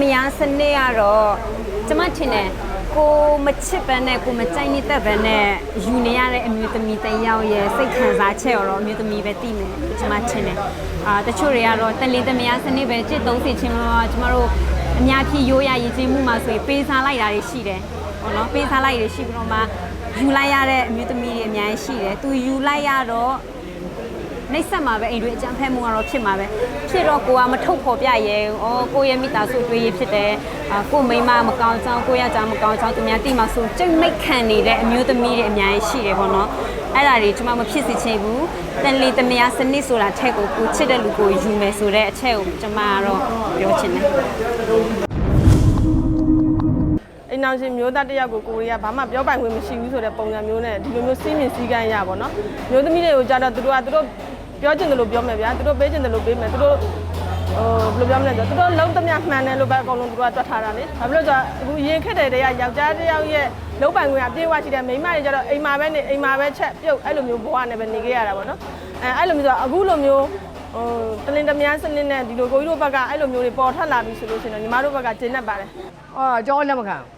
မယားစနစ်ကတော့ကျမထင်တယ်ကိုမချစ်ဘဲနဲ့ကိုမကြိုက်နေတဲ့ဘဲနဲ့ယူနေရတဲ့အမျိုးသမီးတစ်ယောက်ရဲ့စိတ်ခံစားချက်ရောအမျိုးသမီးပဲသိမယ်ကျမထင်တယ်အာတချို့တွေကတော့တလီတမယားစနစ်ပဲจิตသုံးစီချင်းတော့ကျမတို့အများကြီးရိုးရရည်ချင်းမှုမှာဆိုရင်ပေးစားလိုက်တာတွေရှိတယ်ဟုတ်နော်ပေးစားလိုက်တွေရှိပြီးတော့မှယူလိုက်ရတဲ့အမျိုးသမီးတွေအများကြီးရှိတယ်သူယူလိုက်ရတော့ နှိပ်စက်မှာပဲအိမ်တွေအကြမ်းဖက်မှုကတော့ဖြစ်မှာပဲဖြစ်တော့ကိုကမထုတ်ဖော်ပြရဲဩကိုရဲ့မိသားစုတွေးရဖြစ်တယ်အာကိုမိန်းမမကောင်းချောင်းကိုရကြမကောင်းချောင်းသူများတိမှဆိုကြိတ်မိတ်ခံနေတဲ့အမျိုးသမီးတွေအများကြီးရှိတယ်ပေါ့နော်အဲ့ဒါတွေကျွန်မမဖြစ်စေချင်ဘူးတန်လီတမယာစနစ်ဆိုတာထက်ကိုကိုချစ်တဲ့လူကိုယူမယ်ဆိုတဲ့အချက်ကိုကျွန်မကတော့ပြောချင်တယ်အိမ်အောင်ရှင်မျိုးသားတစ်ယောက်ကိုကိုရီးယားဘာမှပြောပိုင်ခွင့်မရှိဘူးဆိုတဲ့ပုံစံမျိုးနဲ့ဒီလိုမျိုးစီးမြင်စည်းကမ်းရပါတော့မျိုးသမီးတွေကိုကြတော့သူတို့ကသူတို့ ပြောချင်တယ်လို့ပြောမယ်ဗျာသူတို့ပေးချင်တယ်လို့ပေးမယ်သူတို့ဟိုဘယ်လိုပြောမလဲဆိုတော့သူတို့လုံးသမျှမှန်တယ်လို့ပဲအကုန်လုံးသူတို့ကတွက်ထားတာလေဘာဖြစ်လို့ဆိုတော့အခုရင်ခက်တဲ့တည်းကယောက်ျားတစ်ယောက်ရဲ့လုံးပိုင်ခွင့်အပြည့်အဝရှိတဲ့မိန်းမတွေကြတော့အိမ်မှာပဲနေအိမ်မှာပဲချက်ပြုတ်အဲ့လိုမျိုးဘဝနဲ့ပဲနေခဲ့ရတာပေါ့နော်အဲအဲ့လိုမျိုးဆိုတော့အခုလိုမျိုးဟိုတလင်တမန်းစနစ်နဲ့ဒီလိုကိုကြီးတို့ဘက်ကအဲ့လိုမျိုးတွေပေါ်ထွက်လာပြီဆိုလို့ရှိရင်တော့ညီမတို့ဘက်ကကျဉ်းတတ်ပါတယ်အာကျွန်တော်လက်မခံဘူး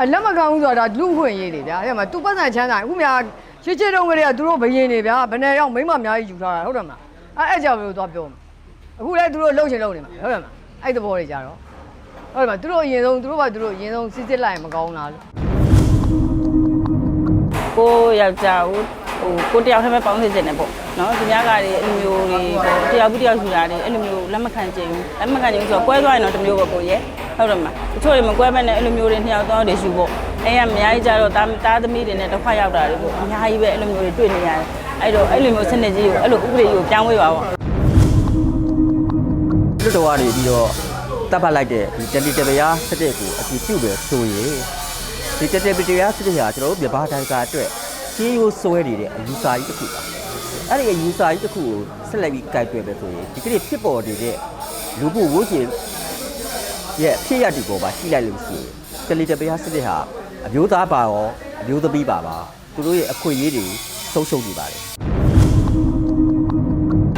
အလက်မခံဘူးဆိုတာဒါလူခွင့်ရေးလေဗျာအဲ့မှာသူပတ်စံချမ်းသာအခုများ ရှစ်ချစ်တုံးကလေးကသူတို့ဘယင်နေဗျာဘယ်နဲ့ရောက်မိမအများကြီးယူထားတာဟုတ်တယ်မလားအဲ့အဲ့ကြောင့်မျိုးသွားပြောမှာအခုလည်းသူတို့လှုပ်ချင်လှုပ်နေမှာဟုတ်တယ်မလားအဲ့သဘောတွေကြတော့ဟုတ်တယ်မလားသူတို့အရင်ဆုံးသူတို့ကသူတို့အရင်ဆုံးစစ်စစ်လိုက်ရင်မကောင်းလားလို့ကိုယောက်ျားကိုဟိုကိုတယောက်တည်းပဲပေါင်းစေချင်တယ်ပေါ့နော်သူများကတွေအဲ့လိုမျိုးတွေပေါ့တယောက်ပြီးတယောက်ယူတာတွေအဲ့လိုမျိုးလက်မခံချင်ဘူးလက်မခံချင်ဘူးဆိုတော့ကွဲသွားရင်တော့တစ်မျိုးပဲကိုရဲ့ဟုတ်တယ်မလားတချို့တွေမကွဲဘဲနဲ့အဲ့လိုမျိုးတွေနှစ်ယောက်တော့တွေယူပေါ့ အဲ့ရအများကြီးကြတော့တာတာသမီးတွေနဲ့တစ်ခွက်ရောက်တာတွေပေါ့အများကြီးပဲအဲ့လိုမျိုးတွေတွေ့နေရတယ်အဲ့တော့အဲ့လိုမျိုးစနစ်ကြီးကိုအဲ့လိုဥပဒေကြီးကိုပြောင်းဝေးပါပေါ့လွတ်တော်ကနေပြီးတော့တပ်ပတ်လိုက်တဲ့ဒီတယ်လီတဗယာစတဲ့ကိုအကြည့်ပြုပဲဆိုရင်ဒီတယ်လီတဗယာစတဲ့ဟာကျွန်တော်တို့မြန်မာတိုင်းကအတွက်ရှင်းရိုးစွဲနေတဲ့အယူဆကြီးတစ်ခုပါအဲ့ဒီအယူဆကြီးတစ်ခုကိုဆက်လက်ပြီးကြိုက်တွေ့ပဲဆိုရင်ဒီကနေ့ဖြစ်ပေါ်နေတဲ့လူမှုဝိုးကျင်ရဲ့ဖြစ်ရတဲ့ပေါ်မှာရှိလိုက်လို့ရှိရင်တယ်လီတဗယာစတဲ့ဟာ အမျိုးသားပါရောအမျိုးသမီးပါပါသူတို့ရဲ့အခွင့်အရေးတွေဆုံးရှုံးနေပါတယ်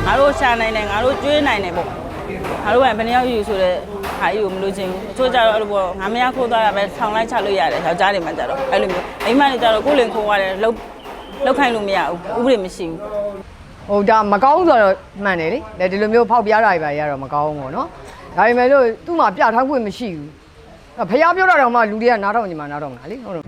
ငါတို့ရှာနိုင်တယ်ငါတို့ကျွေးနိုင်တယ်ပေါ့ငါတို့ကဘယ်နှယောက်ယူဆိုတော့ဟာကြီးကိုမလို့ချင်းဘူးအချို့ကြတော့အဲ့လိုပေါ့ငါမရခိုးသွားတာပဲထောင်လိုက်ချလို့ရတယ်ယောက်ျားတွေမှကြတော့အဲ့လိုမျိုးမိန်းမတွေကြတော့ကိုယ်လင်ခိုးရတယ်လှုပ်လှုပ်ခိုင်းလို့မရဘူးဥပဒေမရှိဘူးဟိုဒါမကောင်းဆိုတော့မှန်တယ်လေဒါဒီလိုမျိုးဖောက်ပြားတာတွေပါရတော့မကောင်းဘူးပေါ့နော်ဒါပေမဲ့လို့သူ့မှာပြထားခွင့်မရှိဘူး ဖះပြောတာတော့မှလူတွေကနားထောင်ကြမှာနားထောင်မှာလေဟုတ်တယ်